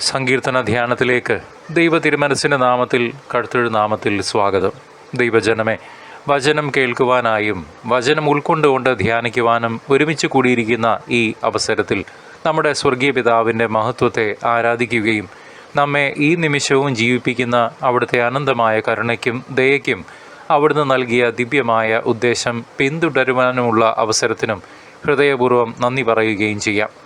സങ്കീർത്തന ധ്യാനത്തിലേക്ക് ദൈവ തിരുമനസിന്റെ നാമത്തിൽ കടുത്തൊഴു നാമത്തിൽ സ്വാഗതം. ദൈവജനമേ വചനം കേൾക്കുവാനായും വചനം ഉൾക്കൊണ്ടുകൊണ്ട് ധ്യാനിക്കുവാനും ഒരുമിച്ച് കൂടിയിരിക്കുന്ന ഈ അവസരത്തിൽ നമ്മുടെ സ്വർഗീയ പിതാവിന്റെ മഹത്വത്തെ ആരാധിക്കുകയും നമ്മെ ഈ നിമിഷവും ജീവിപ്പിക്കുന്ന അവിടുത്തെ അനന്തമായ കരുണയ്ക്കും ദയയ്ക്കും അവിടുന്ന് നൽകിയ ദിവ്യമായ ഉദ്ദേശം പിന്തുടരുവാനുമുള്ള അവസരത്തിനും ഹൃദയപൂർവം നന്ദി പറയുകയും ചെയ്യാം.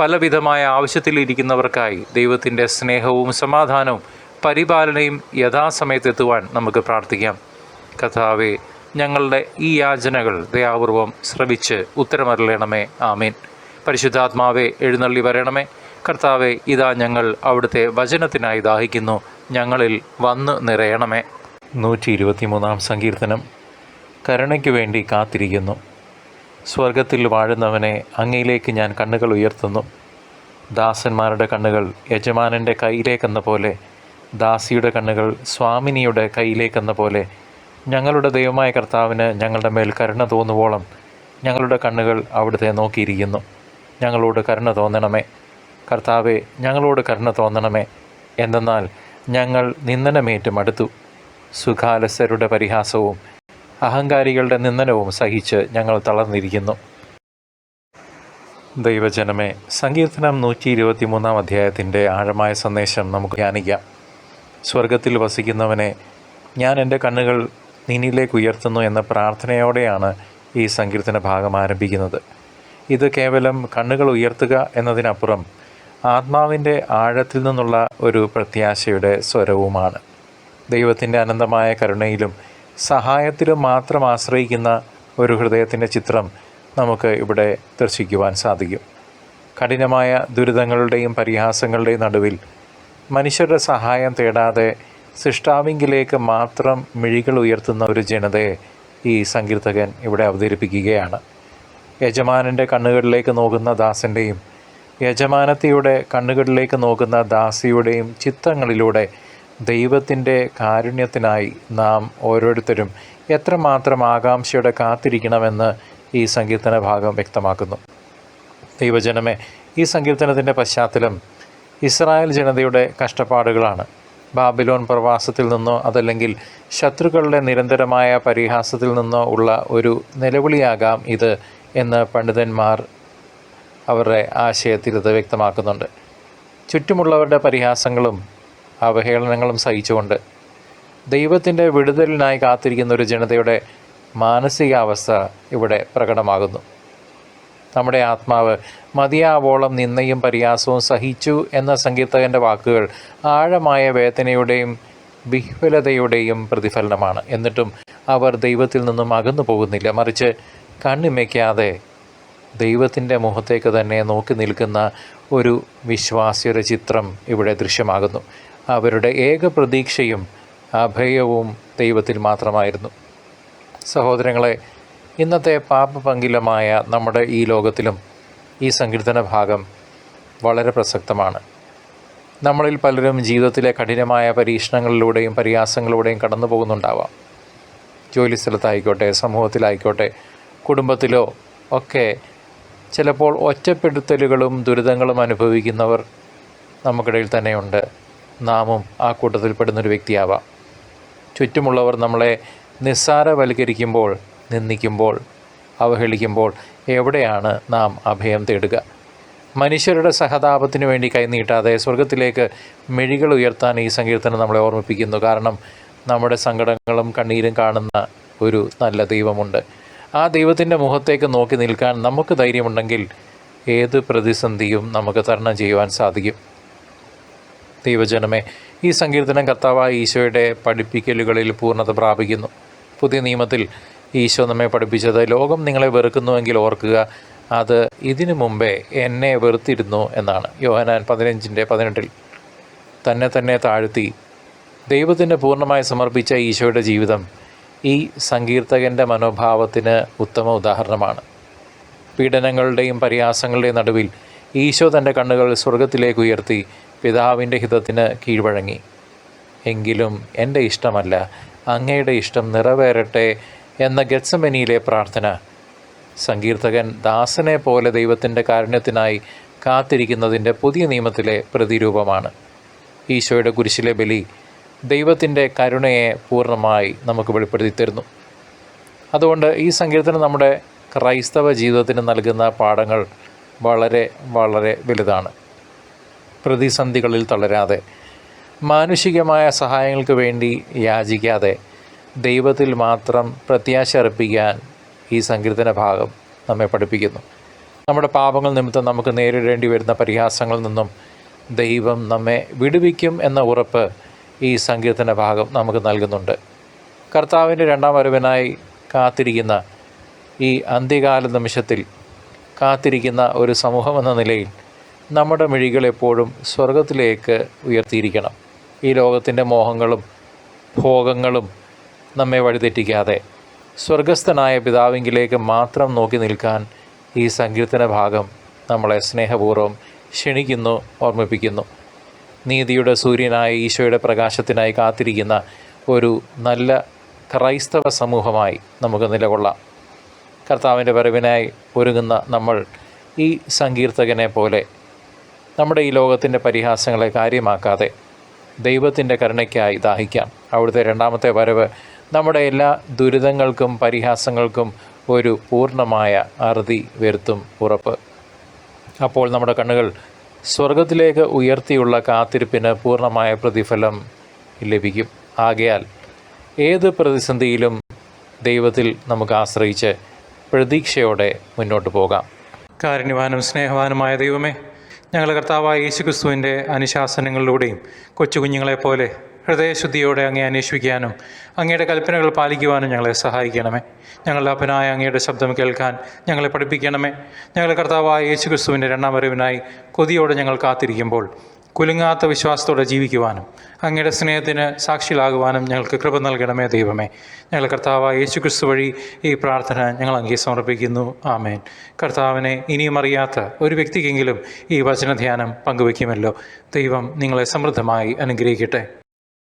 പലവിധമായ ആവശ്യത്തിലിരിക്കുന്നവർക്കായി ദൈവത്തിന്റെ സ്നേഹവും സമാധാനവും പരിപാലനയും യഥാസമയത്തെത്തുവാൻ നമുക്ക് പ്രാർത്ഥിക്കാം. കഥാവെ ഞങ്ങളുടെ ഈ യാചനകൾ ദയാപൂർവം ശ്രവിച്ച് ഉത്തരമരളണമേ. ആമീൻ. പരിശുദ്ധാത്മാവെ എഴുന്നള്ളി വരണമേ. കർത്താവെ ഇതാ ഞങ്ങൾ അവിടുത്തെ വചനത്തിനായി ദാഹിക്കുന്നു. ഞങ്ങളിൽ വന്ന് നിറയണമേ. നൂറ്റി ഇരുപത്തിമൂന്നാം സങ്കീർത്തനം. കരുണയ്ക്ക് വേണ്ടി കാത്തിരിക്കുന്നു. സ്വർഗത്തിൽ വാഴുന്നവനെ അങ്ങയിലേക്ക് ഞാൻ കണ്ണുകൾ ഉയർത്തുന്നു. ദാസന്മാരുടെ കണ്ണുകൾ യജമാനന്റെ കയ്യിലേക്കെന്ന പോലെ ദാസിയുടെ കണ്ണുകൾ സ്വാമിനിയുടെ കയ്യിലേക്കെന്ന പോലെ ഞങ്ങളുടെ ദൈവമായ കർത്താവിന് ഞങ്ങളുടെ മേൽ കരുണ തോന്നുവോളം ഞങ്ങളുടെ കണ്ണുകൾ അവിടുത്തെ നോക്കിയിരിക്കുന്നു. ഞങ്ങളോട് കരുണ തോന്നണമേ. കർത്താവെ ഞങ്ങളോട് കരുണ തോന്നണമേ. എന്തെന്നാൽ ഞങ്ങൾ നിന്ദനമേറ്റും അടുത്തു. സുഖാലസരുടെ പരിഹാസവും അഹങ്കാരികളുടെ നിന്ദനവും സഹിച്ച് ഞങ്ങൾ തളർന്നിരിക്കുന്നു. ദൈവജനമേ സങ്കീർത്തനം നൂറ്റി ഇരുപത്തി മൂന്നാം അധ്യായത്തിന്റെ ആഴമായ സന്ദേശം നമുക്ക് ധ്യാനിക്കാം. സ്വർഗത്തിൽ വസിക്കുന്നവനെ ഞാൻ എന്റെ കണ്ണുകൾ നിന്നിലേക്ക് ഉയർത്തുന്നു എന്ന പ്രാർത്ഥനയോടെയാണ് ഈ സങ്കീർത്തന ഭാഗം ആരംഭിക്കുന്നത്. ഇത് കേവലം കണ്ണുകൾ ഉയർത്തുക എന്നതിനപ്പുറം ആത്മാവിന്റെ ആഴത്തിൽ നിന്നുള്ള ഒരു പ്രത്യാശയുടെ സ്വരവുമാണ്. ദൈവത്തിന്റെ അനന്തമായ കരുണയിലും സഹായത്തിലും മാത്രം ആശ്രയിക്കുന്ന ഒരു ഹൃദയത്തിന്റെ ചിത്രം നമുക്ക് ഇവിടെ ദർശിക്കുവാൻ സാധിക്കും. കഠിനമായ ദുരിതങ്ങളുടെയും പരിഹാസങ്ങളുടെയും നടുവിൽ മനുഷ്യരുടെ സഹായം തേടാതെ സൃഷ്ടാവിങ്കിലേക്ക് മാത്രം മിഴികൾ ഉയർത്തുന്ന ഒരു ജനതയെ ഈ സങ്കീർത്തകൻ ഇവിടെ അവതരിപ്പിക്കുകയാണ്. യജമാനന്റെ കണ്ണുകളിലേക്ക് നോക്കുന്ന ദാസന്റെയും യജമാനത്തിയുടെ കണ്ണുകളിലേക്ക് നോക്കുന്ന ദാസിയുടെയും ചിത്രങ്ങളിലൂടെ ദൈവത്തിന്റെ കാരുണ്യത്തിനായി നാം ഓരോരുത്തരും എത്രമാത്രം ആകാംക്ഷയോടെ കാത്തിരിക്കണമെന്ന് ഈ സങ്കീർത്തന ഭാഗം വ്യക്തമാക്കുന്നു. ദൈവജനമേ ഈ സങ്കീർത്തനത്തിന്റെ പശ്ചാത്തലം ഇസ്രായേൽ ജനതയുടെ കഷ്ടപ്പാടുകളാണ്. ബാബിലോൺ പ്രവാസത്തിൽ നിന്നോ അതല്ലെങ്കിൽ ശത്രുക്കളുടെ നിരന്തരമായ പരിഹാസത്തിൽ നിന്നോ ഉള്ള ഒരു നിലവിളിയാകാം ഇത് എന്ന് പണ്ഡിതന്മാർ അവരുടെ ആശയത്തിൽ ഇത് വ്യക്തമാക്കുന്നുണ്ട്. ചുറ്റുമുള്ളവരുടെ പരിഹാസങ്ങളും അവഹേളനങ്ങളും സഹിച്ചുകൊണ്ട് ദൈവത്തിന്റെ വിടുതലിനായി കാത്തിരിക്കുന്ന ഒരു ജനതയുടെ മാനസികാവസ്ഥ ഇവിടെ പ്രകടമാകുന്നു. നമ്മുടെ ആത്മാവ് മതിയാവോളം നിന്നയും പരിയാസവും സഹിച്ചു എന്ന സങ്കീർത്തകന്റെ വാക്കുകൾ ആഴമായ വേദനയുടെയും വിഹ്വലതയുടെയും പ്രതിഫലനമാണ്. എന്നിട്ടും അവർ ദൈവത്തിൽ നിന്നും അകന്നു പോകുന്നില്ല. മറിച്ച് കണ്ണിമയ്ക്കാതെ ദൈവത്തിന്റെ മുഖത്തേക്ക് തന്നെ നോക്കി നിൽക്കുന്ന ഒരു വിശ്വാസിയുടെ ചിത്രം ഇവിടെ ദൃശ്യമാകുന്നു. അവരുടെ ഏക പ്രതീക്ഷയും അഭയവും ദൈവത്തിൽ മാത്രമായിരുന്നു. സഹോദരങ്ങളെ ഇന്നത്തെ പാപപങ്കിലമായ നമ്മുടെ ഈ ലോകത്തിലും ഈ സങ്കീർത്തന ഭാഗം വളരെ പ്രസക്തമാണ്. നമ്മളിൽ പലരും ജീവിതത്തിലെ കഠിനമായ പരീക്ഷണങ്ങളിലൂടെയും പ്രയാസങ്ങളിലൂടെയും കടന്നു പോകുന്നുണ്ടാവാം. ജോലി സ്ഥലത്തായിക്കോട്ടെ സമൂഹത്തിലായിക്കോട്ടെ കുടുംബത്തിലോ ഒക്കെ ചിലപ്പോൾ ഒറ്റപ്പെടുത്തലുകളും ദുരിതങ്ങളും അനുഭവിക്കുന്നവർ നമുക്കിടയിൽ തന്നെയുണ്ട്. നാമും ആ കൂട്ടത്തിൽപ്പെടുന്നൊരു വ്യക്തിയാവാം. ചുറ്റുമുള്ളവർ നമ്മളെ നിസ്സാരവൽക്കരിക്കുമ്പോൾ നിന്ദിക്കുമ്പോൾ അവഹേളിക്കുമ്പോൾ എവിടെയാണ് നാം അഭയം തേടുക? മനുഷ്യരുടെ സഹതാപത്തിനു വേണ്ടി കൈനീട്ടാതെ സ്വർഗത്തിലേക്ക് മെഴികൾ ഉയർത്താൻ ഈ സങ്കീർത്തനം നമ്മളെ ഓർമ്മിപ്പിക്കുന്നു. കാരണം നമ്മുടെ സങ്കടങ്ങളും കണ്ണീരും കാണുന്ന ഒരു നല്ല ദൈവമുണ്ട്. ആ ദൈവത്തിന്റെ മുഖത്തേക്ക് നോക്കി നിൽക്കാൻ നമുക്ക് ധൈര്യമുണ്ടെങ്കിൽ ഏത് പ്രതിസന്ധിയും നമുക്ക് തരണം ചെയ്യുവാൻ സാധിക്കും. ദൈവജനമേ ഈ സങ്കീർത്തനം കർത്താവായ ഈശോയുടെ പഠിപ്പിക്കലുകളിൽ പൂർണത പ്രാപിക്കുന്നു. പുതിയ നിയമത്തിൽ ഈശോ നമ്മെ പഠിപ്പിച്ചത് ലോകം നിങ്ങളെ വെറുക്കുന്നുവെങ്കിൽ ഓർക്കുക അത് ഇതിനു മുമ്പേ എന്നെ വെറുത്തിരുന്നു എന്നാണ്. യോഹനാൻ പതിനഞ്ചിന്റെ പതിനെട്ടിൽ തന്നെ തന്നെ താഴ്ത്തി ദൈവത്തിന് പൂർണമായി സമർപ്പിച്ച ഈശോയുടെ ജീവിതം ഈ സങ്കീർത്തകന്റെ മനോഭാവത്തിന് ഉത്തമ ഉദാഹരണമാണ്. പീഡനങ്ങളുടെയും പരിഹാസങ്ങളുടെയും നടുവിൽ ഈശോ തന്റെ കണ്ണുകൾ സ്വർഗത്തിലേക്ക് ഉയർത്തി പിതാവിന്റെ ഹിതത്തിന് കീഴ്വഴങ്ങി. എങ്കിലും എന്റെ ഇഷ്ടമല്ല അങ്ങയുടെ ഇഷ്ടം നിറവേറട്ടെ എന്ന ഗത്സമനിയിലെ പ്രാർത്ഥന. സങ്കീർത്തകൻ ദാസനെ പോലെ ദൈവത്തിന്റെ കാരുണ്യത്തിനായി കാത്തിരിക്കുന്നതിന്റെ പുതിയ നിയമത്തിലെ പ്രതിരൂപമാണ്. ഈശോയുടെ കുരിശിലെ ബലി ദൈവത്തിന്റെ കരുണയെ പൂർണമായി നമുക്ക് വെളിപ്പെടുത്തി തരുന്നു. അതുകൊണ്ട് ഈ സങ്കീർത്തനം നമ്മുടെ ക്രൈസ്തവ ജീവിതത്തിന് നൽകുന്ന പാഠങ്ങൾ വളരെ വളരെ വലുതാണ്. പ്രതിസന്ധികളിൽ തളരാതെ മാനുഷികമായ സഹായങ്ങൾക്ക് വേണ്ടി യാചിക്കാതെ ദൈവത്തിൽ മാത്രം പ്രത്യാശ അർപ്പിക്കാൻ ഈ സങ്കീർത്തന ഭാഗം നമ്മെ പഠിപ്പിക്കുന്നു. നമ്മുടെ പാപങ്ങൾ നിമിത്തം നമുക്ക് നേരിടേണ്ടി വരുന്ന പരിഹാസങ്ങളിൽ നിന്നും ദൈവം നമ്മെ വിടുവിക്കും എന്ന ഉറപ്പ് ഈ സങ്കീർത്തന ഭാഗം നമുക്ക് നൽകുന്നുണ്ട്. കർത്താവിന്റെ രണ്ടാം വരവിനായി കാത്തിരിക്കുന്ന ഈ അന്ത്യകാല നിമിഷത്തിൽ കാത്തിരിക്കുന്ന ഒരു സമൂഹം എന്ന നിലയിൽ നമ്മുടെ മിഴികൾ എപ്പോഴും സ്വർഗത്തിലേക്ക് ഉയർത്തിയിരിക്കണം. ഈ ലോകത്തിന്റെ മോഹങ്ങളും ഭോഗങ്ങളും നമ്മെ വഴിതെറ്റിക്കാതെ സ്വർഗസ്ഥനായ പിതാവിങ്കിലേക്ക് മാത്രം നോക്കി നിൽക്കാൻ ഈ സങ്കീർത്തന ഭാഗം നമ്മളെ സ്നേഹപൂർവം ക്ഷണിക്കുന്നു ഓർമ്മിപ്പിക്കുന്നു. നീതിയുടെ സൂര്യനായ ഈശോയുടെ പ്രകാശത്തിനായി കാത്തിരിക്കുന്ന ഒരു നല്ല ക്രൈസ്തവ സമൂഹമായി നമുക്ക് നിലകൊള്ളാം. കർത്താവിന്റെ വരവിനായി ഒരുങ്ങുന്ന നമ്മൾ ഈ സങ്കീർത്തകനെ പോലെ നമ്മുടെ ഈ ലോകത്തിന്റെ പരിഹാസങ്ങളെ കാര്യമാക്കാതെ ദൈവത്തിന്റെ കരുണയ്ക്കായി ദാഹിക്കാം. അവിടുത്തെ രണ്ടാമത്തെ വരവ് നമ്മുടെ എല്ലാ ദുരിതങ്ങൾക്കും പരിഹാസങ്ങൾക്കും ഒരു പൂർണമായ അറുതി വരുത്തും ഉറപ്പ്. അപ്പോൾ നമ്മുടെ കണ്ണുകൾ സ്വർഗത്തിലേക്ക് ഉയർത്തിയുള്ള കാത്തിരിപ്പിന് പൂർണമായ പ്രതിഫലം ലഭിക്കും. ആകയാൽ ഏത് പ്രതിസന്ധിയിലും ദൈവത്തിൽ നമുക്ക് ആശ്രയിച്ച് പ്രതീക്ഷയോടെ മുന്നോട്ട് പോകാം. കാരുണ്യവാനും സ്നേഹവാനുമായ ദൈവമേ ഞങ്ങളുടെ കർത്താവായ യേശുക്രിസ്തുവിന്റെ അനുശാസനങ്ങളിലൂടെയും കൊച്ചു കുഞ്ഞുങ്ങളെപ്പോലെ ഹൃദയശുദ്ധിയോടെ അങ്ങേ അന്വേഷിക്കാനും അങ്ങയുടെ കൽപ്പനകൾ പാലിക്കുവാനും ഞങ്ങളെ സഹായിക്കണമേ. ഞങ്ങളുടെ അപ്പനായ അങ്ങയുടെ ശബ്ദം കേൾക്കാൻ ഞങ്ങളെ പഠിപ്പിക്കണമേ. ഞങ്ങളുടെ കർത്താവായ യേശുക്രിസ്തുവിന്റെ രണ്ടാം വരവിനായി കൊതിയോടെ ഞങ്ങൾ കാത്തിരിക്കുമ്പോൾ കുലുങ്ങാത്ത വിശ്വാസത്തോടെ ജീവിക്കുവാനും അങ്ങയുടെ സ്നേഹത്തിന് സാക്ഷികളാകുവാനും ഞങ്ങൾക്ക് കൃപ നൽകണമേ ദൈവമേ. ഞങ്ങൾ കർത്താവ് യേശു ക്രിസ്തു വഴി ഈ പ്രാർത്ഥന ഞങ്ങൾ അങ്ങേ സമർപ്പിക്കുന്നു. ആമേൻ. കർത്താവിനെ ഇനിയും അറിയാത്ത ഒരു വ്യക്തിക്കെങ്കിലും ഈ വചനധ്യാനം പങ്കുവയ്ക്കുമല്ലോ. ദൈവം നിങ്ങളെ സമൃദ്ധമായി അനുഗ്രഹിക്കട്ടെ.